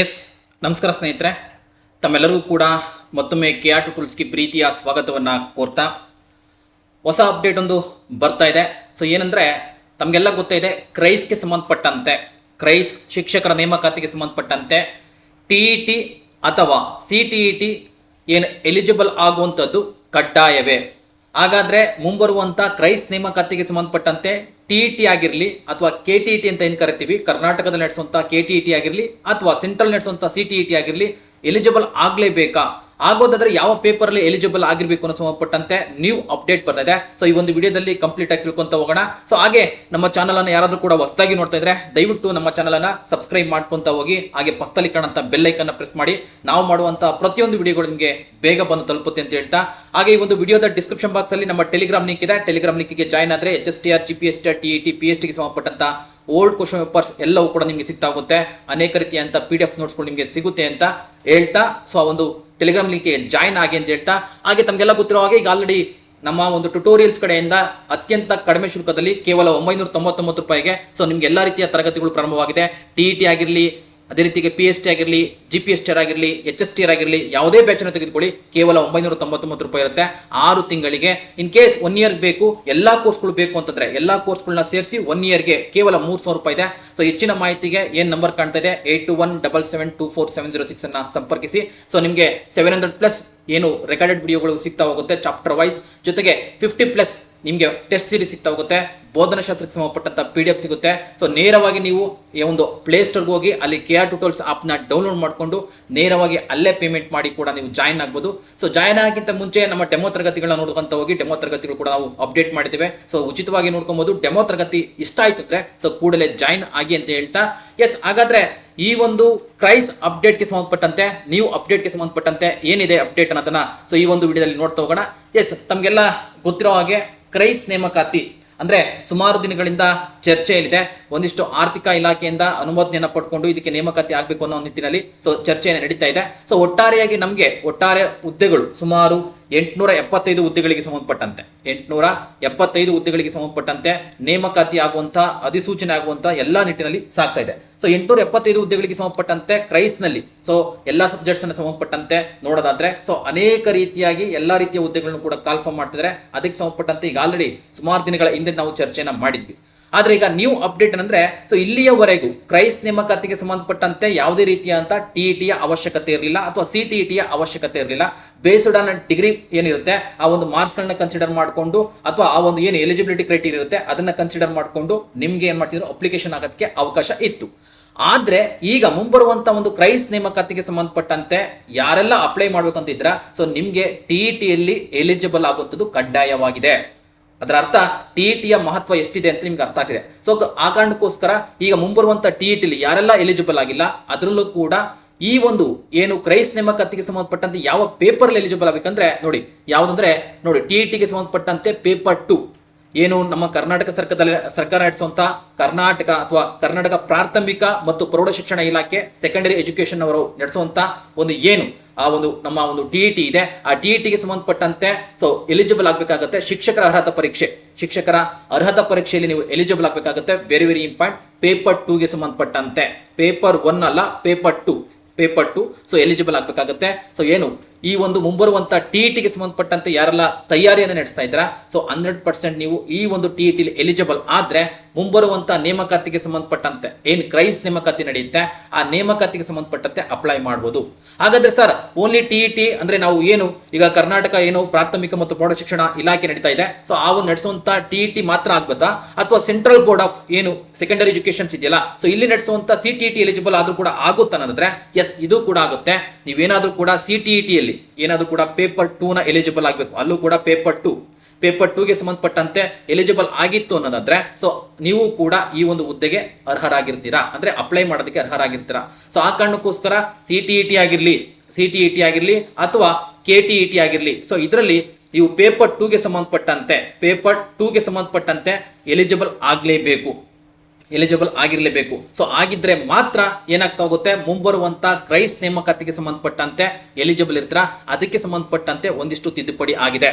S ನಮಸ್ಕಾರ ಸ್ನೇಹಿತರೆ. ತಮ್ಮೆಲ್ಲರಿಗೂ ಕೂಡ ಮತ್ತೊಮ್ಮೆ ಕೆ ಆರ್ ಟೂಲ್ಸ್ಗೆ ಪ್ರೀತಿಯ ಸ್ವಾಗತವನ್ನು ಕೋರ್ತಾ ಹೊಸ ಅಪ್ಡೇಟ್ ಒಂದು ಬರ್ತಾ ಇದೆ. ಸೊ ಏನಂದರೆ ತಮಗೆಲ್ಲ ಗೊತ್ತಿದೆ ಕ್ರೈಸ್ಗೆ ಸಂಬಂಧಪಟ್ಟಂತೆ ಕ್ರೈಸ್ ಶಿಕ್ಷಕರ ನೇಮಕಾತಿಗೆ ಸಂಬಂಧಪಟ್ಟಂತೆ ಟಿ ಇ ಟಿ ಅಥವಾ ಸಿ ಟಿ ಇ ಟಿ ಏನು ಎಲಿಜಿಬಲ್ ಆಗುವಂಥದ್ದು ಕಡ್ಡಾಯವೇ? ಹಾಗಾದರೆ ಮುಂಬರುವಂಥ ಕ್ರೈಸ್ತ ನೇಮಕಾತಿಗೆ ಸಂಬಂಧಪಟ್ಟಂತೆ ಟಿ ಇ ಟಿ ಆಗಿರಲಿ ಅಥವಾ ಕೆ ಟಿ ಟಿ ಅಂತ ಏನು ಕರಿತೀವಿ? ಕರ್ನಾಟಕದಲ್ಲಿ ನಡೆಸುವಂಥ ಕೆ ಟಿ ಇ ಟಿ ಆಗಿರಲಿ ಅಥವಾ ಸೆಂಟ್ರಲ್ ನಡೆಸುವಂಥ ಸಿ ಟಿ ಇ ಟಿ ಆಗಿರಲಿ ಎಲಿಜಿಬಲ್ ಆಗಲೇಬೇಕಾ? ಆಗೋದಾದ್ರೆ ಯಾವ ಪೇಪರ್ ಅಲ್ಲಿ ಎಲಿಜಿಬಲ್ ಆಗಿರಬೇಕು ಅನ್ನೋ ಸಂಬಂಧಪಟ್ಟಂತೆ ನ್ಯೂ ಅಪ್ಡೇಟ್ ಬರ್ತಿದೆ ಸೊ ಈ ಒಂದು ವಿಡಿಯೋದಲ್ಲಿ ಕಂಪ್ಲೀಟ್ ಆಗಿ ತಿಳ್ಕೊಂತ ಹೋಗೋಣ. ಸೊ ಹಾಗೆ ನಮ್ಮ ಚಾನಲ್ ಅನ್ನು ಯಾರಾದ್ರೂ ಕೂಡ ಹೊಸದಾಗಿ ನೋಡ್ತಾ ಇದ್ರೆ ದಯವಿಟ್ಟು ನಮ್ಮ ಚಾನಲ್ ಅನ್ನ ಸಬ್ಸ್ಕ್ರೈಬ್ ಮಾಡ್ಕೊಂತ ಹೋಗಿ, ಹಾಗೆ ಪಕ್ಕದಲ್ಲಿ ಕಾಣಂತ ಬೆಲ್ ಐಕನ್ ಪ್ರೆಸ್ ಮಾಡಿ. ನಾವು ಮಾಡುವಂತ ಪ್ರತಿಯೊಂದು ವಿಡಿಯೋಗಳು ನಿಮಗೆ ಬೇಗ ಬಂದು ತಲುಪುತ್ತೆ ಅಂತ ಹೇಳ್ತಾ. ಹಾಗೆ ಈ ಒಂದು ವಿಡಿಯೋದ ಡಿಸ್ಕ್ರಿಪ್ಷನ್ ಬಾಕ್ಸ್ ಅಲ್ಲಿ ನಮ್ಮ ಟೆಲಿಗ್ರಾಮ್ ಲಿಂಕ್ ಇದೆ. ಟೆಲಿಗ್ರಾಮ್ ಲಿಂಕ್ಗೆ ಜಾಯ್ನ್ ಆದ್ರೆ H S T R G P S T T E T P S ಟಿಗೆ ಸಂಬಂಧಪಟ್ಟಂತ ಓಲ್ಡ್ ಕ್ವಶನ್ ಪೇಪರ್ಸ್ ಎಲ್ಲವೂ ಕೂಡ ನಿಮಗೆ ಸಿಗ್ತಾ ಹೋಗುತ್ತೆ. ಅನೇಕ ರೀತಿಯಂತ ಪಿ ಡಿ ಎಫ್ ನೋಟ್ಸ್ಗಳು ನಿಮಗೆ ಸಿಗುತ್ತೆ ಅಂತ ಹೇಳ್ತಾ. ಸೊ ಆ ಒಂದು ಟೆಲಿಗ್ರಾಮ್ ಲಿಂಕ್ಗೆ ಜಾಯ್ನ್ ಆಗಿ ಅಂತ ಹೇಳ್ತಾ, ಹಾಗೆ ತಮಗೆಲ್ಲ ಗೊತ್ತಿರೋ ಹಾಗೆ ಈಗ ಆಲ್ರೆಡಿ ನಮ್ಮ ಒಂದು ಟ್ಯುಟೋರಿಯಲ್ಸ್ ಕಡೆಯಿಂದ ಅತ್ಯಂತ ಕಡಿಮೆ ಶುಲ್ಕದಲ್ಲಿ ಕೇವಲ ಒಂಬೈನೂರ ತೊಂಬತ್ತೊಂಬತ್ತು ರೂಪಾಯಿಗೆ ಸೊ ನಿಮ್ಗೆ ಎಲ್ಲ ರೀತಿಯ ತರಗತಿಗಳು ಪ್ರಾರಂಭವಾಗಿದೆ. ಟಿ ಇ ಟಿ ಆಗಿರಲಿ ಅದೇ ರೀತಿಗೆ ಪಿ ಎಸ್ ಟಿ ಆಗಿರಲಿ ಜಿ ಪಿ ಎಸ್ ಟಿ ಆಗಿರಲಿ ಎಚ್ ಎಸ್ ಟಿ ಆಗಿರಲಿ, ಯಾವುದೇ ಬ್ಯಾಚನ್ನು ತೆಗೆದುಕೊಳ್ಳಿ, ಕೇವಲ ಒಂಬೈನೂರ ತೊಂಬತ್ತೊಂಬತ್ತು ರೂಪಾಯಿ ಇರುತ್ತೆ. ಆರು ತಿಂಗಳಿಗೆ. ಇನ್ ಕೇಸ್ ಒನ್ ಇಯರ್ ಬೇಕು, ಎಲ್ಲ ಕೋರ್ಸ್ಗಳು ಬೇಕು ಅಂತಂದ್ರೆ, ಎಲ್ಲ ಕೋರ್ಸ್ಗಳನ್ನ ಸೇರಿಸಿ ಒನ್ ಇಯರ್ಗೆ ಕೇವಲ ಮೂರು ಸಾವಿರ ರೂಪಾಯಿ ಇದೆ. ಸೊ ಹೆಚ್ಚಿನ ಮಾಹಿತಿಗೆ ಏನು ನಂಬರ್ ಕಾಣ್ತಾ ಇದೆ eight two one double seven two four seven zero six ಅನ್ನ ಸಂಪರ್ಕಿಸಿ. ಸೊ ನಿಮಗೆ ಸೆವೆನ್ ಹಂಡ್ರೆಡ್ ಪ್ಲಸ್ ಏನು ರೆಕಾರ್ಡೆಡ್ ವಿಡಿಯೋಗಳು ಸಿಗ್ತಾ ಹೋಗುತ್ತೆ ಚಾಪ್ಟರ್ ವೈಸ್ ಜೊತೆಗೆ ಫಿಫ್ಟಿ ಪ್ಲಸ್ ನಿಮಗೆ ಟೆಸ್ಟ್ ಸೀರೀಸ್ ಸಿಗ್ತಾ ಹೋಗುತ್ತೆ ಬೋಧನಾಶಾಸ್ತ್ರಕ್ಕೆ ಸಂಬಂಧಪಟ್ಟಂತ ಪಿ ಡಿ ಎಫ್ ಸಿಗುತ್ತೆ. ಸೊ ನೇರವಾಗಿ ನೀವು ಈ ಒಂದು ಪ್ಲೇಸ್ಟೋರ್ಗೆ ಹೋಗಿ, ಅಲ್ಲಿ ಕೆ ಆರ್ ಟುಟೋಲ್ಸ್ ಆಪ್ನ ಡೌನ್ಲೋಡ್ ಮಾಡಿಕೊಂಡು, ನೇರವಾಗಿ ಅಲ್ಲೇ ಪೇಮೆಂಟ್ ಮಾಡಿ ಕೂಡ ನೀವು ಜಾಯ್ನ್ ಆಗ್ಬೋದು. ಸೊ ಜಾಯ್ನ್ ಆಗಿಂತ ಮುಂಚೆ ನಮ್ಮ ಡೆಮೋ ತರಗತಿಗಳನ್ನ ನೋಡ್ಕೊಂತ ಹೋಗಿ ಡೆಮೋ ತರಗತಿಗಳು ಕೂಡ ನಾವು ಅಪ್ಡೇಟ್ ಮಾಡಿದ್ದೇವೆ. ಸೊ ಉಚಿತವಾಗಿ ನೋಡ್ಕೊಬೋದು. ಡೆಮೋ ತರಗತಿ ಇಷ್ಟ ಆಯ್ತು ಅಂದ್ರೆ ಸೊ ಕೂಡಲೇ ಜಾಯ್ನ್ ಆಗಿ ಅಂತ ಹೇಳ್ತಾ. ಎಸ್ ಹಾಗಾದ್ರೆ ಈ ಒಂದು ಕ್ರೈಸ್ ಅಪ್ಡೇಟ್ಗೆ ಸಂಬಂಧಪಟ್ಟಂತೆ, ನೀವು ಅಪ್ಡೇಟ್ಗೆ ಸಂಬಂಧಪಟ್ಟಂತೆ ಏನಿದೆ ಅಪ್ಡೇಟ್ ಅನ್ನೋದನ್ನ ಸೊ ಈ ಒಂದು ವಿಡಿಯೋದಲ್ಲಿ ನೋಡ್ತಾ ಹೋಗೋಣ. ಎಸ್ ತಮಗೆಲ್ಲ ಗೊತ್ತಿರೋ ಹಾಗೆ ಕ್ರೈಸ್ ನೇಮಕಾತಿ ಅಂದ್ರೆ ಸುಮಾರು ದಿನಗಳಿಂದ ಚರ್ಚೆಯಲ್ಲಿದೆ. ಒಂದಿಷ್ಟು ಆರ್ಥಿಕ ಇಲಾಖೆಯಿಂದ ಅನುಮೋದನೆಯನ್ನು ಪಡ್ಕೊಂಡು ಇದಕ್ಕೆ ನೇಮಕಾತಿ ಆಗಬೇಕು ಅನ್ನೋ ನಿಟ್ಟಿನಲ್ಲಿ ಸೊ ಚರ್ಚೆ ನಡೀತಾ ಇದೆ. ಸೊ ಒಟ್ಟಾರೆಯಾಗಿ ನಮಗೆ ಒಟ್ಟಾರೆ ಹುದ್ದೆಗಳು ಸುಮಾರು ಎಂಟುನೂರ ಎಪ್ಪತ್ತೈದು ಹುದ್ದೆಗಳಿಗೆ ಸಂಬಂಧಪಟ್ಟಂತೆ. ಎಂಟುನೂರ ಎಪ್ಪತ್ತೈದು ಹುದ್ದೆಗಳಿಗೆ ಸಂಬಂಧಪಟ್ಟಂತೆ ನೇಮಕಾತಿ ಆಗುವಂತ ಅಧಿಸೂಚನೆ ಆಗುವಂತ ಎಲ್ಲಾ ನಿಟ್ಟಿನಲ್ಲಿ ಸಾಗ್ತಾ ಇದೆ. ಸೊ ಎಂಟುನೂರ ಎಪ್ಪತ್ತೈದು ಹುದ್ದೆಗಳಿಗೆ ಸಂಬಂಧಪಟ್ಟಂತೆ ಕ್ರೈಸ್ನಲ್ಲಿ ಸೊ ಎಲ್ಲಾ ಸಬ್ಜೆಕ್ಟ್ಸ್ ಅನ್ನು ಸಂಬಂಧಪಟ್ಟಂತೆ ನೋಡೋದಾದ್ರೆ ಸೊ ಅನೇಕ ರೀತಿಯಾಗಿ ಎಲ್ಲಾ ರೀತಿಯ ಹುದ್ದೆಗಳನ್ನು ಕೂಡ ಕಾಲ್ಫಾರ್ಮ್ ಮಾಡ್ತಿದ್ದಾರೆ. ಅದಕ್ಕೆ ಸಂಬಂಧಪಟ್ಟಂತೆ ಈಗ ಆಲ್ರೆಡಿ ಸುಮಾರು ದಿನಗಳ ಹಿಂದೆ ನಾವು ಚರ್ಚೆಯನ್ನು ಮಾಡಿದ್ವಿ. ಆದ್ರೆ ಈಗ ನ್ಯೂ ಅಪ್ಡೇಟ್ ಅಂದರೆ ಸೊ ಇಲ್ಲಿಯವರೆಗೂ ಕ್ರೈಸ್ ನೇಮಕಾತಿಗೆ ಸಂಬಂಧಪಟ್ಟಂತೆ ಯಾವುದೇ ರೀತಿಯಾದಂಥ ಟಿ ಇ ಟಿಯ ಅವಶ್ಯಕತೆ ಇರಲಿಲ್ಲ ಅಥವಾ ಸಿ ಟಿ ಇ ಟಿಯ ಅವಶ್ಯಕತೆ ಇರಲಿಲ್ಲ. ಬೇಸ್ಡ್ ಆನ್ ಡಿಗ್ರಿ ಏನಿರುತ್ತೆ, ಆ ಒಂದು ಮಾರ್ಕ್ಸ್ಗಳನ್ನ ಕನ್ಸಿಡರ್ ಮಾಡಿಕೊಂಡು ಅಥವಾ ಆ ಒಂದು ಏನು ಎಲಿಜಿಬಿಲಿಟಿ ಕ್ರೈಟೀರಿಯಾ ಇರುತ್ತೆ, ಅದನ್ನ ಕನ್ಸಿಡರ್ ಮಾಡಿಕೊಂಡು ನಿಮಗೆ ಏನು ಮಾಡ್ತಿದ್ರು ಅಪ್ಲಿಕೇಶನ್ ಆಗೋದಕ್ಕೆ ಅವಕಾಶ ಇತ್ತು. ಆದರೆ ಈಗ ಮುಂಬರುವಂತ ಒಂದು ಕ್ರೈಸ್ ನೇಮಕಾತಿಗೆ ಸಂಬಂಧಪಟ್ಟಂತೆ ಯಾರೆಲ್ಲ ಅಪ್ಲೈ ಮಾಡ್ಬೇಕಂತ ಇದ್ರ ಸೊ ನಿಮಗೆ ಟಿ ಇ ಟಿಯಲ್ಲಿ ಎಲಿಜಿಬಲ್ ಆಗುವಂಥದ್ದು ಕಡ್ಡಾಯವಾಗಿದೆ. ಅದರ ಅರ್ಥ ಟಿ ಇ ಟಿಯ ಮಹತ್ವ ಎಷ್ಟಿದೆ ಅಂತ ನಿಮ್ಗೆ ಅರ್ಥ ಆಗಿದೆ ಸೊ ಆ ಕಾರಣಕ್ಕೋಸ್ಕರ ಈಗ ಮುಂಬರುವಂತ ಟಿ ಇ ಟಿಲಿ ಯಾರೆಲ್ಲ ಎಲಿಜಿಬಲ್ ಆಗಿಲ್ಲ, ಅದರಲ್ಲೂ ಕೂಡ ಈ ಒಂದು ಏನು ಕ್ರೈಸ್ ನೇಮಕಾತಿಗೆ ಸಂಬಂಧಪಟ್ಟಂತೆ ಯಾವ ಪೇಪರ್ ಎಲಿಜಿಬಲ್ ಆಗಬೇಕಂದ್ರೆ, ನೋಡಿ, ಯಾವುದಂದ್ರೆ, ನೋಡಿ ಟಿ ಇ ಟಿಗೆ ಸಂಬಂಧಪಟ್ಟಂತೆ ಪೇಪರ್ ಟು ಏನು ನಮ್ಮ ಕರ್ನಾಟಕ ಸರ್ಕಾರದಲ್ಲಿ ಸರ್ಕಾರ ನಡೆಸುವಂತ ಕರ್ನಾಟಕ ಅಥವಾ ಕರ್ನಾಟಕ ಪ್ರಾಥಮಿಕ ಮತ್ತು ಪ್ರೌಢ ಶಿಕ್ಷಣ ಇಲಾಖೆ ಸೆಕೆಂಡರಿ ಎಜುಕೇಶನ್ ಅವರು ನಡೆಸುವಂತ ಒಂದು ಏನು ಆ ಒಂದು ನಮ್ಮ ಒಂದು ಟಿ ಇ ಟಿ ಇದೆ. ಆ ಟಿ ಇ ಟಿಗೆ ಸಂಬಂಧಪಟ್ಟಂತೆ ಸೊ ಎಲಿಜಿಬಲ್ ಆಗಬೇಕಾಗುತ್ತೆ ಶಿಕ್ಷಕರ ಅರ್ಹತಾ ಪರೀಕ್ಷೆ. ಶಿಕ್ಷಕರ ಅರ್ಹತಾ ಪರೀಕ್ಷೆಯಲ್ಲಿ ನೀವು ಎಲಿಜಿಬಲ್ ಆಗಬೇಕಾಗುತ್ತೆ. ವೆರಿ ವೆರಿ ಇಂಪಾರ್ಟೆಂಟ್ ಪೇಪರ್ ಟೂಗೆ ಸಂಬಂಧಪಟ್ಟಂತೆ. ಪೇಪರ್ ಒನ್ ಅಲ್ಲ paper two paper two so eligible ಆಗಬೇಕಾಗುತ್ತೆ. So ಏನು? ಈ ಒಂದು ಮುಂಬರುವಂತ ಟಿ ಇ ಸಂಬಂಧಪಟ್ಟಂತೆ ಯಾರೆಲ್ಲ ತಯಾರಿಯನ್ನು ನಡೆಸ್ತಾ ಇದ್ದೀರಾ? ಸೊ ಹಂಡ್ರೆಡ್ ಪರ್ಸೆಂಟ್ ನೀವು ಈ ಒಂದು ಟಿ ಇ ಎಲಿಜಿಬಲ್ ಆದ್ರೆ ಮುಂಬರುವಂತ ನೇಮಕಾತಿಗೆ ಸಂಬಂಧಪಟ್ಟಂತೆ, ಏನು ಕ್ರೈಸ್ ನೇಮಕಾತಿ ನಡೆಯುತ್ತೆ, ಆ ನೇಮಕಾತಿಗೆ ಸಂಬಂಧಪಟ್ಟಂತೆ ಅಪ್ಲೈ ಮಾಡ್ಬೋದು. ಹಾಗಾದ್ರೆ sir only T E T ಅಂದ್ರೆ ನಾವು ಏನು? ಈಗ ಕರ್ನಾಟಕ ಏನು ಪ್ರಾಥಮಿಕ ಮತ್ತು ಪ್ರೌಢ ಶಿಕ್ಷಣ ಇಲಾಖೆ ನಡೀತಾ ಇದೆ. ಸೊ ಆ ಒಂದು ನಡೆಸುವಂತ ಟಿ ಇ ಮಾತ್ರ ಆಗ್ಬೇಕಾ? ಅಥವಾ ಸೆಂಟ್ರಲ್ ಬೋರ್ಡ್ ಆಫ್ ಏನು ಸೆಕೆಂಡರಿ ಎಜುಕೇಶನ್ಸ್ ಇದೆಯಲ್ಲ? ಸೊ ಇಲ್ಲಿ ನಡೆಸುವಂತ ಸಿ ಟಿ ಟಿ ಎಲಿಜಿಬಲ್ ಆದ್ರೂ ಕೂಡ ಆಗುತ್ತಾ ಅನ್ನೋದ್ರೆ ಎಸ್ ಇದು ಕೂಡ ಆಗುತ್ತೆ. ನೀವೇನಾದ್ರೂ ಕೂಡ ಸಿ ಟಿ ಇ ಏನಾದ್ರೂ ಕೂಡ ಪೇಪರ್ ಟೂನ ಎಲಿಜಿಬಲ್ ಆಗಬೇಕು. ಅಲ್ಲೂ ಕೂಡ ಪೇಪರ್ ಟೂ ಪೇಪರ್ ಟೂಗೆ ಸಂಬಂಧಪಟ್ಟಂತೆ ಎಲಿಜಿಬಲ್ ಆಗಿತ್ತು ಅನ್ನೋದಾದ್ರೆ ಸೊ ನೀವು ಕೂಡ ಈ ಒಂದು ಹುದ್ದೆಗೆ ಅರ್ಹರಾಗಿರ್ತೀರಾ? ಅಂದ್ರೆ ಅಪ್ಲೈ ಮಾಡೋದಕ್ಕೆ ಅರ್ಹರಾಗಿರ್ತೀರಾ? ಸೊ ಆ ಕಾರಣಕ್ಕೋಸ್ಕರ ಸಿ ಟಿ ಇ ಟಿ ಆಗಿರಲಿ ಸಿ ಟಿ ಇ ಟಿ ಆಗಿರಲಿ, ಅಥವಾ ಕೆ ಟಿ ಇ ಟಿ ಆಗಿರಲಿ ಸೊ ಇದರಲ್ಲಿ ನೀವು ಪೇಪರ್ ಟೂಗೆ ಸಂಬಂಧಪಟ್ಟಂತೆ ಪೇಪರ್ ಟೂಗೆ ಸಂಬಂಧಪಟ್ಟಂತೆ ಎಲಿಜಿಬಲ್ ಆಗಲೇಬೇಕು. ಎಲಿಜಿಬಲ್ ಆಗಿರಲೇಬೇಕು. ಸೊ ಆಗಿದ್ರೆ ಮಾತ್ರ ಏನಾಗ್ತಾ ಹೋಗುತ್ತೆ? ಮುಂಬರುವಂತ ಕ್ರೈಸ್ ನೇಮಕಾತಿಗೆ ಸಂಬಂಧಪಟ್ಟಂತೆ ಎಲಿಜಿಬಲ್ ಇರ್ತೀರಾ? ಅದಕ್ಕೆ ಸಂಬಂಧಪಟ್ಟಂತೆ ಒಂದಿಷ್ಟು ತಿದ್ದುಪಡಿ ಆಗಿದೆ.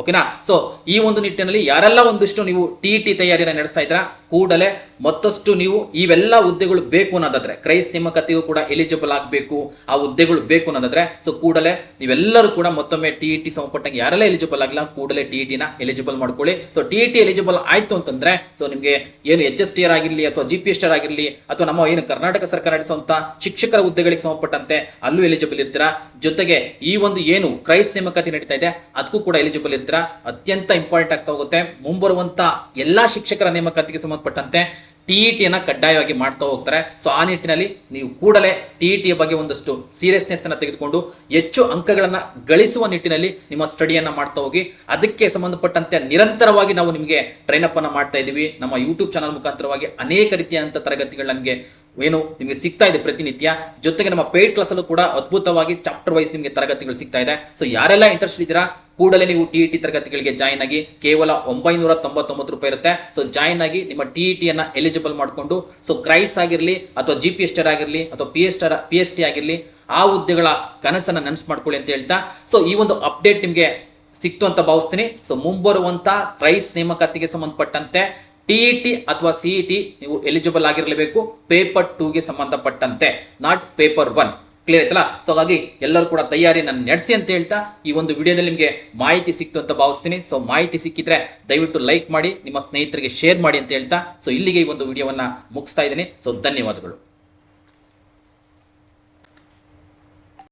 ಓಕೆನಾ ಸೊ ಈ ಒಂದು ನಿಟ್ಟಿನಲ್ಲಿ ಯಾರೆಲ್ಲ ಒಂದಿಷ್ಟು ನೀವು ಟಿ ಟಿ ತಯಾರಿನ ನಡೆಸ್ತಾ ಇದ್ದೀರಾ, ಕೂಡಲೇ ಮತ್ತಷ್ಟು ನೀವು ಇವೆಲ್ಲ ಹುದ್ದೆಗಳು ಬೇಕು ಅನ್ನೋದಾದ್ರೆ, ಕ್ರೈಸ್ ನೇಮಕಾತಿಗೂ ಕೂಡ ಎಲಿಜಿಬಲ್ ಆಗಬೇಕು, ಆ ಹುದ್ದೆಗಳು ಬೇಕು ಅನ್ನೋದಾದ್ರೆ ಸೊ ಕೂಡಲೇ ನೀವೆಲ್ಲರೂ ಕೂಡ ಮತ್ತೊಮ್ಮೆ ಟಿ ಟಿ ಸಂಪಟ್ಟಂಗೆ ಯಾರೆಲ್ಲ ಎಲಿಜಿಬಲ್ ಆಗಿಲ್ಲ, ಕೂಡಲೇ ಟಿ ಟಿನ ಎಲಿಜಿಬಲ್ ಮಾಡ್ಕೊಳ್ಳಿ. ಸೊ ಟಿ ಟಿ ಎಲಿಜಿಬಲ್ ಆಯ್ತು ಅಂತಂದ್ರೆ ಸೊ ನಿಮಗೆ ಏನು ಎಚ್ ಎಸ್ ಟಿ ಆರ್ ಆಗಿರಲಿ ಅಥವಾ ಜಿ ಪಿ ಎಸ್ ಆರ್ ಆಗಿರಲಿ, ಅಥವಾ ನಮ್ಮ ಏನು ಕರ್ನಾಟಕ ಸರ್ಕಾರ ನಡೆಸುವಂಥ ಶಿಕ್ಷಕರ ಹುದ್ದೆಗಳಿಗೆ ಸಂಬಂಧಪಟ್ಟಂತೆ ಅಲ್ಲೂ ಎಲಿಜಿಬಲ್ ಇರ್ತೀರಾ? ಜೊತೆಗೆ ಈ ಒಂದು ಏನು ಕ್ರೈಸ್ ನೇಮಕಾತಿ ನಡೀತಾ ಇದೆ, ಅದಕ್ಕೂ ಕೂಡ ಎಲಿಜಿಬಲ್ ಇರ್ತೀರಾ? ಅತ್ಯಂತ ಇಂಪಾರ್ಟೆಂಟ್ ಆಗ್ತಾ ಹೋಗುತ್ತೆ. ಮುಂಬರುವಂತ ಎಲ್ಲಾ ಶಿಕ್ಷಕರ ನೇಮಕಾತಿಗೆ ಸಂಬಂಧಪಟ್ಟಂತೆ ಟಿ ಇ ಟಿಯನ್ನು ಕಡ್ಡಾಯವಾಗಿ ಮಾಡ್ತಾ ಹೋಗ್ತಾರೆ. ಸೊ ಆ ನಿಟ್ಟಿನಲ್ಲಿ ನೀವು ಕೂಡಲೇ ಟಿ ಇ ಟಿಯ ಬಗ್ಗೆ ಒಂದಷ್ಟು ಸೀರಿಯಸ್ನೆಸ್ ಅನ್ನು ತೆಗೆದುಕೊಂಡು ಹೆಚ್ಚು ಅಂಕಗಳನ್ನ ಗಳಿಸುವ ನಿಟ್ಟಿನಲ್ಲಿ ನಿಮ್ಮ ಸ್ಟಡಿಯನ್ನ ಮಾಡ್ತಾ ಹೋಗಿ. ಅದಕ್ಕೆ ಸಂಬಂಧಪಟ್ಟಂತೆ ನಿರಂತರವಾಗಿ ನಾವು ನಿಮಗೆ ಟ್ರೈನ್ ಅಪ್ ಅನ್ನು ಮಾಡ್ತಾ ಇದ್ದೀವಿ ನಮ್ಮ ಯೂಟ್ಯೂಬ್ ಚಾನಲ್ ಮುಖಾಂತರವಾಗಿ ಅನೇಕ ರೀತಿಯಾದಂಥ ತರಗತಿಗಳು ನಮಗೆ ಏನು ನಿಮಗೆ ಸಿಗ್ತಾ ಇದೆ ಪ್ರತಿನಿತ್ಯ. ಜೊತೆಗೆ ನಮ್ಮ ಪೇಯ್ಡ್ ಕ್ಲಾಸಲ್ಲೂ ಕೂಡ ಅದ್ಭುತವಾಗಿ ಚಾಪ್ಟರ್ ವೈಸ್ ನಿಮಗೆ ತರಗತಿಗಳು ಸಿಗ್ತಾ ಇದೆ. ಸೊ ಯಾರೆಲ್ಲ ಇಂಟ್ರೆಸ್ಟ್ ಇದ್ದೀರಾ, ಕೂಡಲೇ ನೀವು ಟಿ ಇ ಟಿ ತರಗತಿಗಳಿಗೆ ಜಾಯಿನ್ ಆಗಿ ಕೇವಲ ಒಂಬೈನೂರ ತೊಂಬತ್ತೊಂಬತ್ತು ರೂಪಾಯಿ ಇರುತ್ತೆ. ಸೊ ಜಾಯಿನ್ ಆಗಿ ನಿಮ್ಮ ಟಿ ಇ ಟಿಯನ್ನು ಎಲಿಜಿಬಲ್ ಮಾಡಿಕೊಂಡು ಸೊ ಕ್ರೈಸ್ ಆಗಿರಲಿ ಅಥವಾ ಜಿ ಪಿ ಎಸ್ ಆಗಿರಲಿ ಅಥವಾ P S T P S T ಆಗಿರಲಿ, ಆ ಹುದ್ದೆಗಳ ಕನಸನ್ನು ನೆನ್ಸ್ ಮಾಡ್ಕೊಳ್ಳಿ ಅಂತ ಹೇಳ್ತಾ ಸೊ ಈ ಒಂದು ಅಪ್ಡೇಟ್ ನಿಮಗೆ ಸಿಕ್ತು ಅಂತ ಭಾವಿಸ್ತೀನಿ. ಸೊ ಮುಂಬರುವಂತ ಕ್ರೈಸ್ ನೇಮಕಾತಿಗೆ ಸಂಬಂಧಪಟ್ಟಂತೆ ಇ ಟಿ ಅಥವಾ ಸಿ ಇ ಟಿ ನೀವು ಎಲಿಜಿಬಲ್ ಆಗಿರಲೇಬೇಕು. ಪೇಪರ್ ಟೂಗೆ ಸಂಬಂಧಪಟ್ಟಂತೆ ನಾಟ್ ಪೇಪರ್ ಒನ್ ಕ್ಲಿಯರ್ ಆಯ್ತಲ್ಲ? ಸೊ ಹಾಗಾಗಿ ಎಲ್ಲರೂ ಕೂಡ ತಯಾರಿ ನಾನು ನಡೆಸಿ ಅಂತ ಹೇಳ್ತಾ, ಈ ಒಂದು ವಿಡಿಯೋದಲ್ಲಿ ನಿಮಗೆ ಮಾಹಿತಿ ಸಿಕ್ತು ಅಂತ ಭಾವಿಸ್ತೀನಿ. ಸೊ ಮಾಹಿತಿ ಸಿಕ್ಕಿದ್ರೆ ದಯವಿಟ್ಟು ಲೈಕ್ ಮಾಡಿ, ನಿಮ್ಮ ಸ್ನೇಹಿತರಿಗೆ ಶೇರ್ ಮಾಡಿ ಅಂತ ಹೇಳ್ತಾ ಸೊ ಇಲ್ಲಿಗೆ ಈ ಒಂದು ವಿಡಿಯೋವನ್ನು ಮುಗಿಸ್ತಾ ಇದ್ದೀನಿ. ಸೊ ಧನ್ಯವಾದಗಳು.